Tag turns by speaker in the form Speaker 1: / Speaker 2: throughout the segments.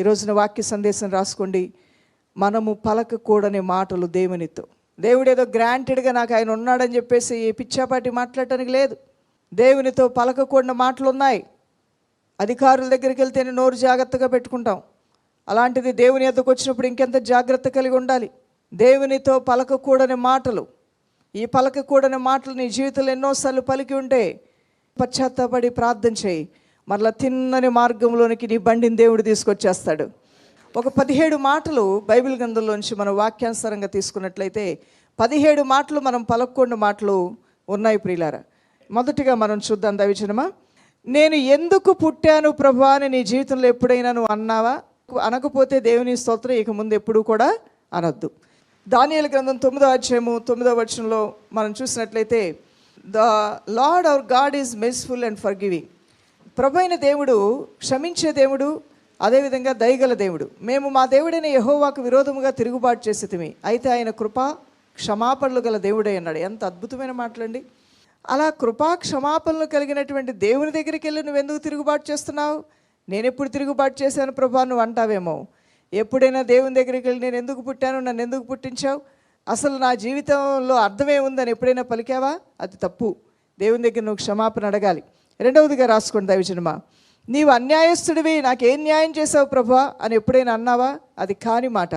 Speaker 1: ఈ రోజున వాక్య సందేశం రాసుకోండి. మనము పలకకూడని మాటలు దేవునితో. దేవుడేదో గ్రాంటెడ్గా నాకు ఆయన ఉన్నాడని చెప్పేసి ఈ పిచ్చాపాటి మాట్లాడటానికి లేదు. దేవునితో పలకకూడని మాటలు ఉన్నాయి అధికారుల దగ్గరికి వెళ్తేనే నోరు జాగ్రత్తగా పెట్టుకుంటాం. అలాంటిది దేవుని ఎద్దకు వచ్చినప్పుడు ఇంకెంత జాగ్రత్త కలిగి ఉండాలి? దేవునితో పలకకూడని మాటలు. ఈ పలకకూడని మాటలు నీ జీవితంలో ఎన్నోసార్లు పలికి ఉంటే పశ్చాత్తపడి ప్రార్థన చేయి. మరలా తిన్నని మార్గంలోనికి నీ బండిని దేవుడు తీసుకొచ్చేస్తాడు. ఒక పదిహేడు మాటలు బైబిల్ గ్రంథంలోంచి మనం వాక్యానుసారంగా తీసుకున్నట్లయితే పదిహేడు మాటలు మనం పలకొండు మాటలు ఉన్నాయి ప్రియులారా. మొదటిగా మనం చూద్దాం దవిచనమా నేను ఎందుకు పుట్టాను ప్రభా అని నీ జీవితంలో ఎప్పుడైనా నువ్వు అన్నావా? అనకపోతే దేవుని స్తోత్రం ఇక ముందు ఎప్పుడూ కూడా అనొద్దు. దానియల గ్రంథం తొమ్మిదో అధ్యాయము తొమ్మిదో వచనంలో మనం చూసినట్లయితే the lord our god is merciful and forgiving ప్రభు అయిన దేవుడు క్షమించే దేవుడు అదేవిధంగా దయగల దేవుడు. మేము మా దేవుడైన యహోవాకు విరోధముగా తిరుగుబాటు చేసేతిమి. అయితే ఆయన కృప క్షమాపణలు గల దేవుడే అన్నాడు ఎంత అద్భుతమైన మాటలండి. అలా కృపా క్షమాపణలు కలిగినటువంటి దేవుని దగ్గరికి వెళ్ళి నువ్వు ఎందుకు తిరుగుబాటు చేస్తున్నావు? నేను ఎప్పుడు తిరుగుబాటు చేశాను ప్రభా నువ్వు అంటావేమో. ఎప్పుడైనా దేవుని దగ్గరికి వెళ్ళి నేను ఎందుకు పుట్టాను? నన్ను ఎందుకు పుట్టించావు? అసలు నా జీవితంలో అర్థమే ఉందని ఎప్పుడైనా పలికావా? అది తప్పు. దేవుని దగ్గర నువ్వు క్షమాపణ అడగాలి. రెండవదిగా రాసుకోండి దైవజనమా. నీవు అన్యాయస్తుడివి నాకేం న్యాయం చేసావు ప్రభా అని ఎప్పుడైనా అన్నావా? అది కాని మాట.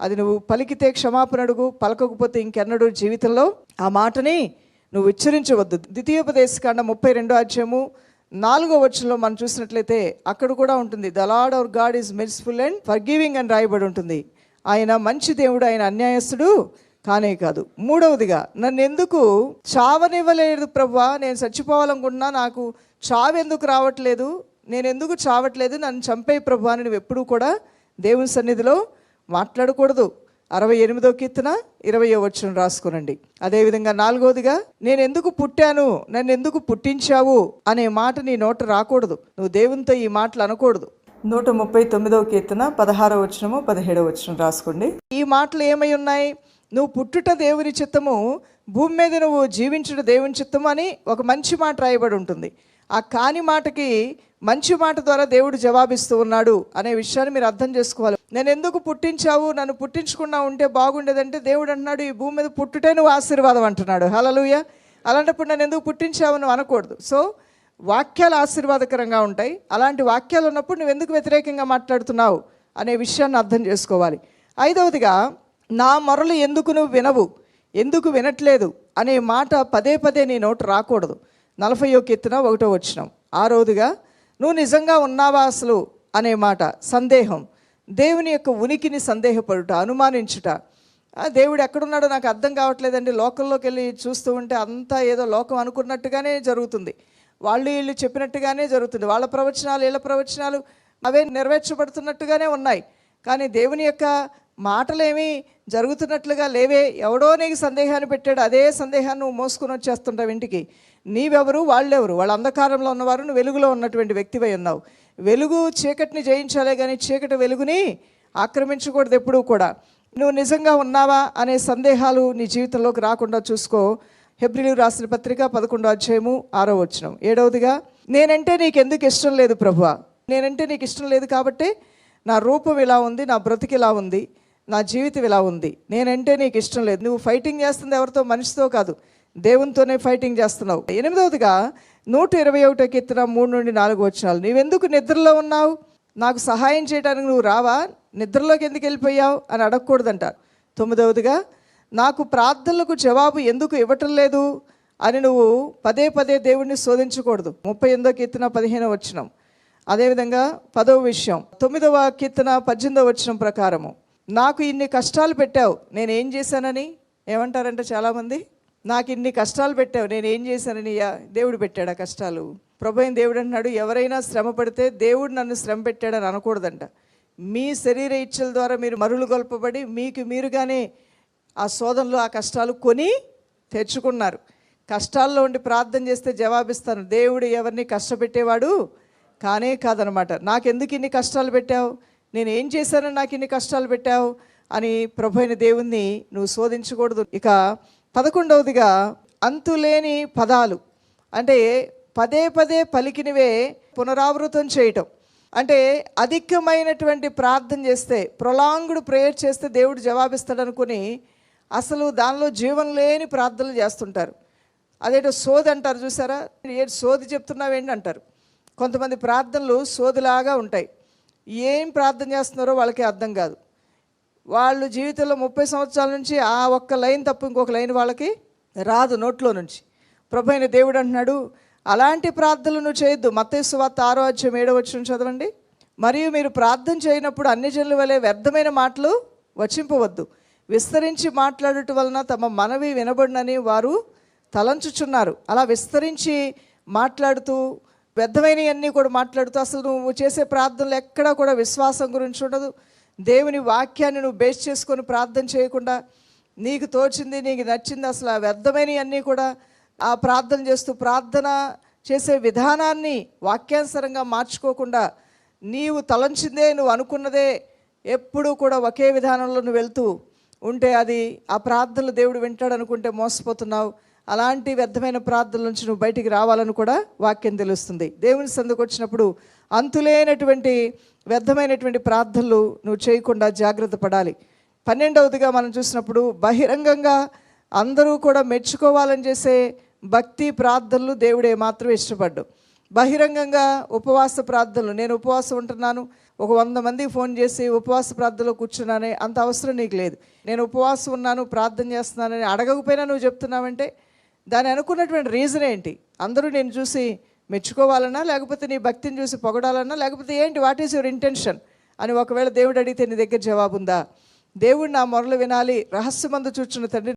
Speaker 1: అది నువ్వు పలికితే క్షమాపణ అడుగు పలకకపోతే ఇంకెన్నడూ జీవితంలో ఆ మాటని నువ్వు ఉచ్చరించవద్దు. ద్వితీయోపదేశకాండ ముప్పై రెండో అధ్యాయము నాలుగో వచ్చంలో మనం చూసినట్లయితే అక్కడ కూడా ఉంటుంది. The lord our god is merciful and forgiving అని రాయబడి ఉంటుంది. ఆయన మంచి దేవుడు ఆయన అన్యాయస్తుడు కానే కాదు. మూడవదిగా నన్ను ఎందుకు చావనివ్వలేదు ప్రభా నేను చచ్చిపోవాలనుకుంటున్నా నాకు చావు ఎందుకు రావట్లేదు? నేను ఎందుకు చావట్లేదు? నన్ను చంపే ప్రభు అని నువ్వు ఎప్పుడూ కూడా దేవుని సన్నిధిలో మాట్లాడకూడదు. అరవై ఎనిమిదో కీర్తన ఇరవయో వచ్చిన రాసుకునండి. అదేవిధంగా నాలుగోదిగా నేను ఎందుకు పుట్టాను? నన్ను ఎందుకు పుట్టించావు? అనే మాట నీ నోట రాకూడదు. నువ్వు దేవునితో ఈ మాటలు అనకూడదు. నూట ముప్పై తొమ్మిదవ కీర్తన పదహారవ వచనము పదిహేడవ వచనం రాసుకోండి. ఈ మాటలు ఏమై ఉన్నాయి? నువ్వు పుట్టుట దేవుని చిత్తము భూమి మీద నువ్వు జీవించుట దేవుని చిత్తము అని ఒక మంచి మాట రాయబడి ఉంటుంది. ఆ కాని మాటకి మంచి మాట ద్వారా దేవుడు జవాబిస్తూ ఉన్నాడు అనే విషయాన్ని మీరు అర్థం చేసుకోవాలి. నేను ఎందుకు పుట్టించావు? నన్ను పుట్టించకుండా ఉంటే బాగుండేదంటే దేవుడు అంటున్నాడు ఈ భూమి మీద పుట్టుటే నువ్వు ఆశీర్వాదం అంటున్నాడు. హలలుయ అలాంటప్పుడు నన్ను ఎందుకు పుట్టించావు? నువ్వు అనకూడదు. సో వాక్యాలు ఆశీర్వాదకరంగా ఉంటాయి. అలాంటి వాక్యాలు ఉన్నప్పుడు నువ్వు ఎందుకు వ్యతిరేకంగా మాట్లాడుతున్నావు అనే విషయాన్ని అర్థం చేసుకోవాలి. ఐదవదిగా నా మొరలు ఎందుకు నువ్వు వినవు? ఎందుకు వినట్లేదు? అనే మాట పదే పదే నీ నోటు రాకూడదు. నలభై కీర్తన ఒకటో వచ్చినాం ఆరోదిగా నువ్వు నిజంగా ఉన్నావా అసలు? అనే మాట. సందేహం. దేవుని యొక్క ఉనికిని సందేహపడుట అనుమానించుట. దేవుడు ఎక్కడున్నాడో నాకు అర్థం కావట్లేదండి. లోకంలోకి వెళ్ళి చూస్తూ ఉంటే అంతా ఏదో లోకం అనుకున్నట్టుగానే జరుగుతుంది. వాళ్ళు వీళ్ళు చెప్పినట్టుగానే జరుగుతుంది. వాళ్ళ ప్రవచనాలు వీళ్ళ ప్రవచనాలు అవే నెరవేర్చబడుతున్నట్టుగానే ఉన్నాయి. కానీ దేవుని యొక్క మాటలేమీ జరుగుతున్నట్లుగా లేవే. ఎవడో నీకు సందేహాన్ని పెట్టాడు అదే సందేహాన్ని నువ్వు మోసుకొని వచ్చేస్తుంటావు ఇంటికి. నీవెవరు? వాళ్ళెవరు? వాళ్ళ అంధకారంలో ఉన్నవారు నువ్వు వెలుగులో ఉన్నటువంటి వ్యక్తివై ఉన్నావు. వెలుగు చీకటిని జయించాలే కానీ చీకటి వెలుగుని ఆక్రమించకూడదు ఎప్పుడూ కూడా. నువ్వు నిజంగా ఉన్నావా అనే సందేహాలు నీ జీవితంలోకి రాకుండా చూసుకో. హెబ్రిలు రాసిన పత్రిక పదకొండో అధ్యాయము ఆరో వచ్చినం ఏడవదిగా నేనంటే నీకు ఎందుకు ఇష్టం లేదు ప్రభువా? నేనంటే నీకు ఇష్టం లేదు కాబట్టి నా రూపం ఇలా ఉంది నా బ్రతికి ఇలా ఉంది. నా జీవితం ఇలా ఉంది. నేనంటే నీకు ఇష్టం లేదు. నువ్వు ఫైటింగ్ చేస్తుంది ఎవరితో? మనిషితో కాదు. దేవునితోనే ఫైటింగ్ చేస్తున్నావు. ఎనిమిదవదిగా నూట ఇరవై ఒకటో కీర్తన మూడు నుండి నాలుగు వచ్చినాలు నీవెందుకు నిద్రలో ఉన్నావు? నాకు సహాయం చేయడానికి నువ్వు రావా? నిద్రలోకి ఎందుకు వెళ్ళిపోయావు? అని అడగకూడదంట. తొమ్మిదవదిగా నాకు ప్రార్థనలకు జవాబు ఎందుకు ఇవ్వటం లేదు? అని నువ్వు పదే పదే దేవుణ్ణి శోధించకూడదు. ముప్పై ఎనిమిదో కీర్తన పదిహేనో వచ్చినాం అదేవిధంగా పదవ విషయం. తొమ్మిదవ కీర్తన పద్దెనిమిదవ వచ్చినం ప్రకారము. నాకు ఇన్ని కష్టాలు పెట్టావు నేను ఏం చేశానని? ఏమంటారంటే చాలామంది? నాకు ఇన్ని కష్టాలు పెట్టావు నేను ఏం చేశానని? యా, దేవుడు పెట్టాడు ఆ కష్టాలు. ప్రభు దేవుడు అంటున్నాడు ఎవరైనా శ్రమ పడితే దేవుడు నన్ను శ్రమ పెట్టాడని అనకూడదంట. మీ శరీర ఇచ్చల ద్వారా మీరు మరులు గొల్పబడి మీకు మీరుగానే ఆ శోధనలో ఆ కష్టాలు కొని తెచ్చుకున్నారు. కష్టాల్లో ఉండి ప్రార్థన చేస్తే జవాబిస్తాను. దేవుడు ఎవరిని కష్టపెట్టేవాడు? కానే కాదనమాట. నాకెందుకు ఇన్ని కష్టాలు పెట్టావు? నేను ఏం చేశానని నాకు ఇన్ని కష్టాలు పెట్టావు అని ప్రభు అయిన దేవుణ్ణి నువ్వు శోధించకూడదు. ఇక పదకొండవదిగా అంతులేని పదాలు. అంటే పదే పదే పలికినవే పునరావృతం చేయటం. అంటే అధికమైనటువంటి ప్రార్థన చేస్తే ప్రొలాంగ్డ్ ప్రేయర్ చేస్తే దేవుడు జవాబిస్తాడు అనుకుని అసలు దానిలో జీవం లేని ప్రార్థనలు చేస్తుంటారు. అదేటో సోది అంటారు చూసారా? ఏ సోది చెప్తున్నావేంటి అంటారు కొంతమంది ప్రార్థనలు సోదిలాగా ఉంటాయి. ఏం ప్రార్థన చేస్తున్నారో వాళ్ళకి అర్థం కాదు. వాళ్ళు జీవితంలో ముప్పై సంవత్సరాల నుంచి ఆ ఒక్క లైన్ తప్ప ఇంకొక లైన్ వాళ్ళకి రాదు నోట్లో నుంచి. ప్రభు అయిన దేవుడు అంటున్నాడు అలాంటి ప్రార్థనలు నువ్వు చేయొద్దు. మత్తేసు వార్త ఆరో అధ్యయం ఏడో వచ్చిన చదవండి. మరియు మీరు ప్రార్థన చేయనప్పుడు అన్ని జనుల వలె వ్యర్థమైన మాటలు వచింపవద్దు. విస్తరించి మాట్లాడటం వలన తమ మనవి వినబడినని వారు తలంచుచున్నారు. అలా విస్తరించి మాట్లాడుతూ వ్యర్థమైనవన్నీ కూడా మాట్లాడుతూ అసలు నువ్వు చేసే ప్రార్థనలు ఎక్కడా కూడా విశ్వాసం గురించి ఉండదు. దేవుని వాక్యాన్ని నువ్వు బేస్ చేసుకొని ప్రార్థన చేయకుండా నీకు తోచింది నీకు నచ్చింది అసలు ఆ వ్యర్థమైనవన్నీ కూడా ఆ ప్రార్థన చేస్తూ ప్రార్థన చేసే విధానాన్ని వాక్యానుసరంగా మార్చుకోకుండా నీవు తలంచిందే నువ్వు అనుకున్నదే ఎప్పుడూ కూడా ఒకే విధానంలో నువ్వు వెళ్తూ ఉంటే అది ఆ ప్రార్థనలు దేవుడు వింటాడు అనుకుంటే మోసపోతున్నావు. అలాంటి వ్యర్థమైన ప్రార్థనల నుంచి నువ్వు బయటికి రావాలని కూడా వాక్యం తెలుస్తుంది. దేవుని సందుకు వచ్చినప్పుడు అంతులేనటువంటి వ్యర్థమైనటువంటి ప్రార్థనలు నువ్వు చేయకుండా జాగ్రత్త పడాలి. పన్నెండవదిగా మనం చూసినప్పుడు బహిరంగంగా అందరూ కూడా మెచ్చుకోవాలని చేసే భక్తి ప్రార్థనలు దేవుడే మాత్రం ఇష్టపడ్డు. బహిరంగంగా ఉపవాస ప్రార్థనలు నేను ఉపవాసం ఉంటున్నాను ఒక వంద మందికి ఫోన్ చేసి ఉపవాస ప్రార్థనలో కూర్చున్నానే అంత అవసరం నీకు లేదు. నేను ఉపవాసం ఉన్నాను ప్రార్థన చేస్తున్నానని అడగకపోయినా నువ్వు చెప్తున్నావంటే దాని అనుకున్నటువంటి రీజన్ ఏంటి? అందరూ నేను చూసి మెచ్చుకోవాలన్నా లేకపోతే నీ భక్తిని చూసి పొగడాలన్నా లేకపోతే ఏంటి వాట్ ఈస్ యువర్ ఇంటెన్షన్ అని ఒకవేళ దేవుడు అడిగితే నీ దగ్గర జవాబు ఉందా దేవుడు నా మొరలు వినాలి రహస్యమందు చూచున్న తండ్రి